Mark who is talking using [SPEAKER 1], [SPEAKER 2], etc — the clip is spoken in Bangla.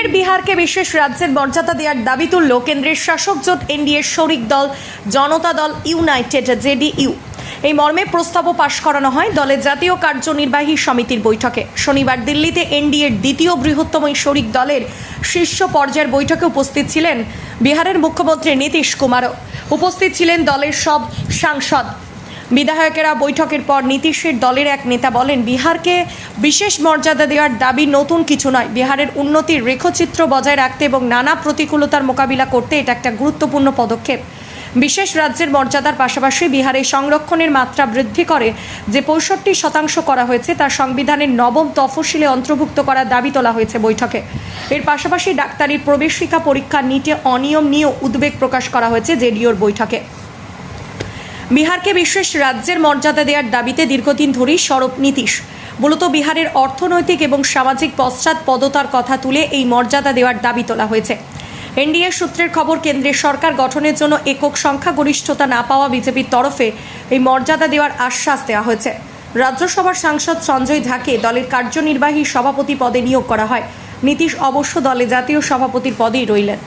[SPEAKER 1] ফের বিহারকে বিশেষ রাজ্যের মর্যাদা দেওয়ার দাবি তুলল কেন্দ্রের শাসক জোট এনডিএর শরিক দল, জনতা দল, ইউনাইটেড জেডিইউ। এই মর্মে প্রস্তাবও পাশ করানো হয় দলের জাতীয় কার্যনির্বাহী সমিতির বৈঠকে। শনিবার দিল্লিতে এনডিএর দ্বিতীয় বৃহত্তম শরিক দলের শীর্ষ পর্যায়ের বৈঠকে উপস্থিত ছিলেন বিহারের মুখ্যমন্ত্রী নীতিশ কুমারও। উপস্থিত ছিলেন দলের সব সাংসদ বিধায়কেরা বৈঠকের পর নীতিশের দলের এক নেতা বলেন, বিহারকে বিশেষ মর্যাদা দেওয়ার দাবি নতুন কিছু নয়। বিহারের উন্নতির রেখচিত্র বজায় রাখতে এবং নানা প্রতিকূলতার মোকাবিলা করতে এটা একটা গুরুত্বপূর্ণ পদক্ষেপ। বিশেষ রাজ্যের মর্যাদার পাশাপাশি বিহারে সংরক্ষণের মাত্রা বৃদ্ধি করে যে পঁয়ষট্টি শতাংশ করা হয়েছে তা সংবিধানের নবম তফসিলে অন্তর্ভুক্ত করার দাবি তোলা হয়েছে বৈঠকে। এর পাশাপাশি ডাক্তারির প্রবেশিকা পরীক্ষা নিটে অনিয়ম নিয়েও উদ্বেগ প্রকাশ করা হয়েছে জেডিওর বৈঠকে। বিহারকে বিশেষ রাজ্যের মর্যাদা দেওয়ার দাবিতে দীর্ঘদিন ধরেই সরব নীতিশ। মূলত বিহারের অর্থনৈতিক এবং সামাজিক পশ্চাৎপদতার কথা তুলে এই মর্যাদা দেওয়ার দাবি তোলা হয়েছে। এনডিএ সূত্রের খবর, কেন্দ্রের সরকার গঠনের জন্য একক সংখ্যাগরিষ্ঠতা না পাওয়া বিজেপির তরফে এই মর্যাদা দেওয়ার আশ্বাস দেওয়া হয়েছে। রাজ্যসভার সাংসদ সঞ্জয় ঝাকে দলের কার্যনির্বাহী সভাপতি পদে নিয়োগ করা হয়। নীতিশ অবশ্য দলে জাতীয় সভাপতির পদেই রইলেন।